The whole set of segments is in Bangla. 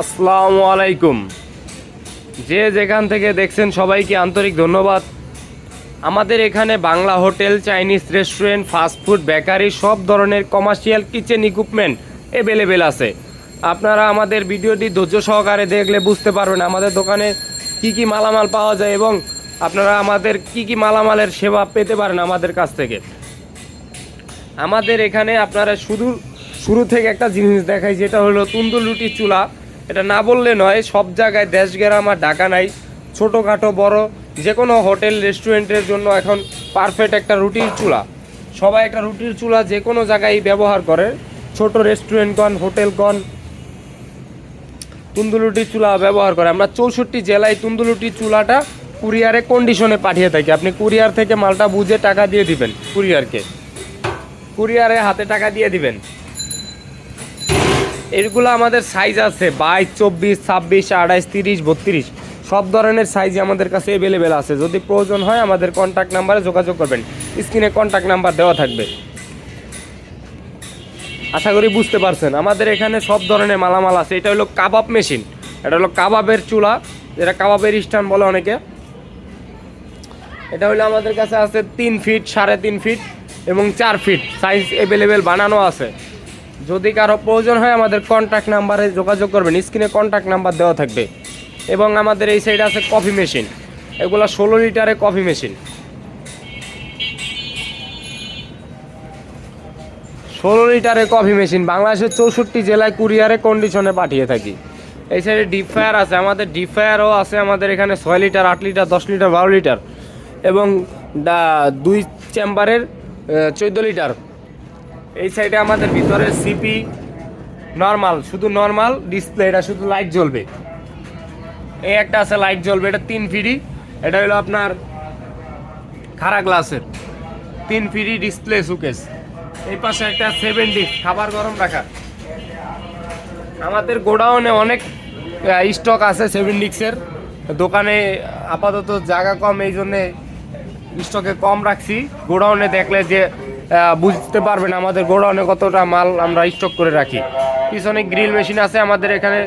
আসসালামু আলাইকুম। যে যেখান থেকে দেখছেন সবাইকে আন্তরিক ধন্যবাদ। আমাদের এখানে Bangla hotel, Chinese restaurant fast food bakery সব ধরনের কমার্শিয়াল কিচেন ইকুইপমেন্ট অ্যাভেলেবেল আছে। আপনারা আমাদের ভিডিওটি ধৈর্য সহকারে দেখলে বুঝতে পারবেন আমাদের দোকানে কি কি মালামাল পাওয়া যায় এবং আপনারা আমাদের কি কি মালামালের সেবা পেতে পারেন আমাদের কাছ থেকে। আমাদের এখানে আপনারা শুধু, শুরু থেকে একটা জিনিস দেখাই, যেটা হলো তুন্দুর রুটির চুলা। এটা না বললে নয়, সব জায়গায় দেশ গ্রাম আর ঢাকা নাই। ছোটোখাটো, বড় যে কোনো হোটেল, রেস্টুরেন্টের জন্য এখন পারফেক্ট একটা রুটির চুলা। সবাই একটা রুটির চুলা যে কোনো জায়গায় ব্যবহার করে। ছোট রেস্টুরেন্ট কন হোটেল কন তুন্দুলুটির চুলা ব্যবহার করে। আমরা চৌষট্টি জেলায় তুন্দুলুটির চুলাটা কুরিয়ারে কন্ডিশনে পাঠিয়ে থাকি। আপনি কুরিয়ার থেকে মালটা বুঝে টাকা দিয়ে দিবেন, কুরিয়ারকে। কুরিয়ারে হাতে টাকা দিয়ে দিবেন। এগুলো আমাদের সাইজ আছে বাইশ, চব্বিশ, ছাব্বিশ, আঠাইশ, তিরিশ, বত্রিশ। সব ধরনের সাইজ আমাদের কাছে অ্যাভেলেবেল আছে। যদি প্রয়োজন হয় আমাদের কন্ট্যাক্ট নাম্বারে যোগাযোগ করবেন। স্ক্রিনে কন্ট্যাক্ট নাম্বার দেওয়া থাকবে। আশা করি বুঝতে পারছেন। আমাদের এখানে সব ধরনের মালামাল আছে। এটা হলো কাবাব মেশিন এটা হলো কাবাবের চুলা। যেটা কাবাবের স্টান বলে অনেকে। এটা হলো আমাদের কাছে আছে তিন ফিট সাড়ে তিন ফিট এবং চার ফিট সাইজ অ্যাভেলেবেল বানানো আছে। যদি কারও প্রয়োজন হয় আমাদের কন্ট্যাক্ট নাম্বারে যোগাযোগ করবেন। স্ক্রিনে কন্ট্যাক্ট নাম্বার দেওয়া থাকবে। এবং আমাদের এই সাইডে আছে কফি মেশিন এগুলো ষোলো লিটারে কফি মেশিন ষোলো লিটারে কফি মেশিন বাংলাদেশের চৌষট্টি জেলায় কুরিয়ারে কন্ডিশনে পাঠিয়ে থাকি। এই সাইডে ডিপ ফায়ার আছে। আমাদের ডিপ ফায়ারও আছে আমাদের এখানে ছয় লিটার, আট লিটার, দশ লিটার, বারো লিটার। এবং দুই চেম্বারের চোদ্দ লিটার। এই সাইডে আমাদের ভিতরে সিপি নর্মাল শুধু নর্মাল ডিসপ্লে এটা শুধু লাইট জ্বলবে। এই একটা আছে লাইট জ্বলবে, এটা তিন ফিরি এটা হলো আপনার খাড়া গ্লাসের তিন ফিরি ডিসপ্লে সুকেস এই পাশে একটা সেভেন খাবার গরম রাখা আমাদের গোডাউনে অনেক স্টক আছে সেভেন ডিক্সের দোকানে আপাতত জায়গা কম, এই জন্যে স্টকে কম রাখছি। গোডাউনে দেখলে যে বুঝতে পারবেন আমাদের গোডাউনে কতটা মাল আমরা স্টক করে রাখি। পিছনে গ্রিল মেশিন আছে আমাদের এখানে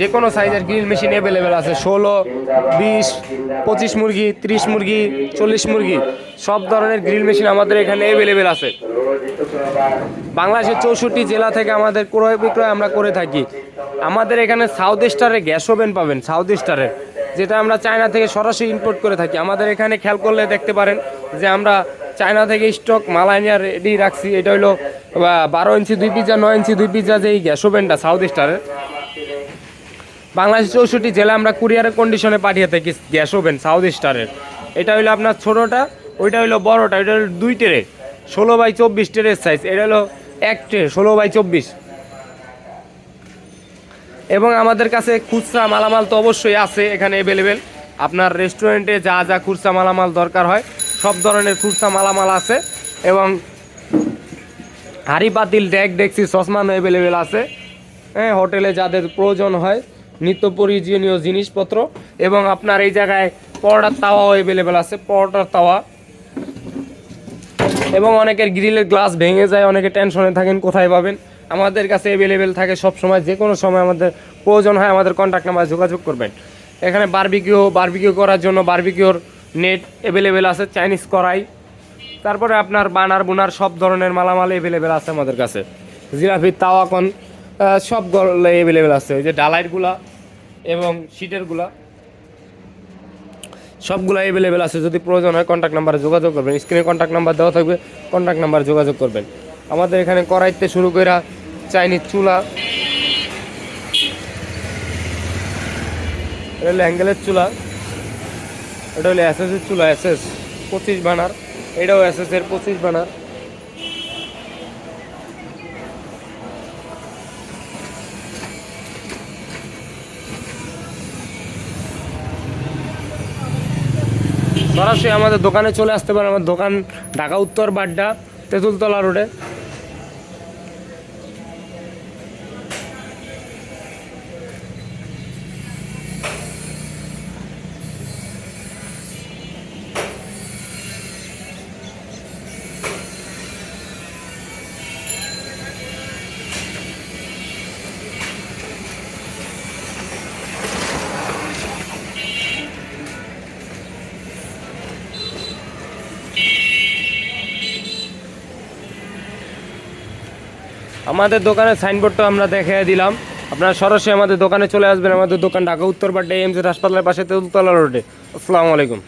যে কোনো সাইজের গ্রিল মেশিন অ্যাভেলেবেল আছে। ষোলো, বিশ, পঁচিশ মুরগি, ত্রিশ মুরগি, চল্লিশ মুরগি, সব ধরনের গ্রিল মেশিন আমাদের এখানে অ্যাভেলেবেল আছে। বাংলাদেশের চৌষট্টি জেলা থেকে আমাদের ক্রয় বিক্রয় আমরা করে থাকি। আমাদের এখানে সাউথ স্টারের গ্যাস ওভেন পাবেন সাউথ স্টারের যেটা আমরা চায়না থেকে সরাসরি ইম্পোর্ট করে থাকি। আমাদের এখানে খেয়াল করলে দেখতে পারেন যে আমরা চায়না থেকে স্টক মালাইনিয়া রেডি রাখছি। এটা আহ, বারো ইঞ্চি দুই পিজা নয় ইঞ্চি দুই পিজা যে গ্যাস ওভেনটা সাউথ স্টারের বাংলাদেশ চৌষট্টি জেলা আমরা কুরিয়ারের কন্ডিশনে পাঠিয়ে থাকি গ্যাস ওভেন সাউথ স্টারের এটা হলো আপনার ছোটোটা ওইটা হইল বড়োটা ওইটা হলো দুই টেরে ষোলো বাই চব্বিশ টেরের সাইজ এটা হলো এক ট্রে ষোলো বাই চব্বিশ। এবং আমাদের কাছে খুচরা মালামাল তো অবশ্যই আছে এখানে অ্যাভেলেবেল আপনার রেস্টুরেন্টে যা যা খুচরা মালামাল দরকার হয় সব ধরনের খুচরা মালামাল আছে এবং হাড়ি পাতিল ডেক ডেক্সি চশমানো অ্যাভেলেবেল আছে। হ্যাঁ হোটেলে যাদের প্রয়োজন হয়, নিত্য প্রয়োজনীয় জিনিসপত্র এবং আপনার এই জায়গায় পরোটার তাওয়াও অ্যাভেলেবেল আছে, পরোটার তাওয়া। এবং অনেকের গ্রিলের গ্লাস ভেঙে যায়, অনেকে টেনশনে থাকেন, কোথায় পাবেন? আমাদের কাছে অ্যাভেলেবেল থাকে সব সময় যে কোনো সময় আমাদের প্রয়োজন হয়, আমাদের কন্ট্যাক্ট নাম্বার যোগাযোগ করবেন। এখানে বারবিকিউ বারবিকিউ করার জন্য বারবিকিউর নেট অ্যাভেলেবেল আছে চাইনিজ কড়াই তারপরে আপনার বানার বুনার সব ধরনের মালামাল অ্যাভেলেবেল আছে আমাদের কাছে। জিলাপির তাওয়াকন সব অ্যাভেলেবেল আছে। ওই যে ডালাইটগুলা এবং শিটেরগুলা সবগুলো অ্যাভেলেবেল আছে। যদি প্রয়োজন হয় কন্ট্যাক্ট নাম্বারে যোগাযোগ করবেন। স্ক্রিনে কন্ট্যাক্ট নাম্বার দেওয়া থাকবে কন্ট্যাক্ট নাম্বারে যোগাযোগ করবেন। আমাদের এখানে কড়াইতে শুরু করে চাইনিজ চুলা অ্যাঙ্গেলের চুলা। এটা হলো এসএসের চুলা এসএস পঁচিশ বানার। এটাও এসএস এর পঁচিশ বানার। সরাসরি আমাদের দোকানে চলে আসতে পারেন। আমার দোকান ঢাকা উত্তর বাড্ডা, তেঁতুলতলা রোডে। আমাদের দোকানের সাইনবোর্ডটা আমরা দেখিয়ে দিলাম। আপনারা সরাসরি আমাদের দোকানে চলে আসবেন। আমাদের দোকান ঢাকা উত্তর পাটে এমসের হাসপাতালের পাশে, তেতুলতলা রোডে। আসসালামু আলাইকুম।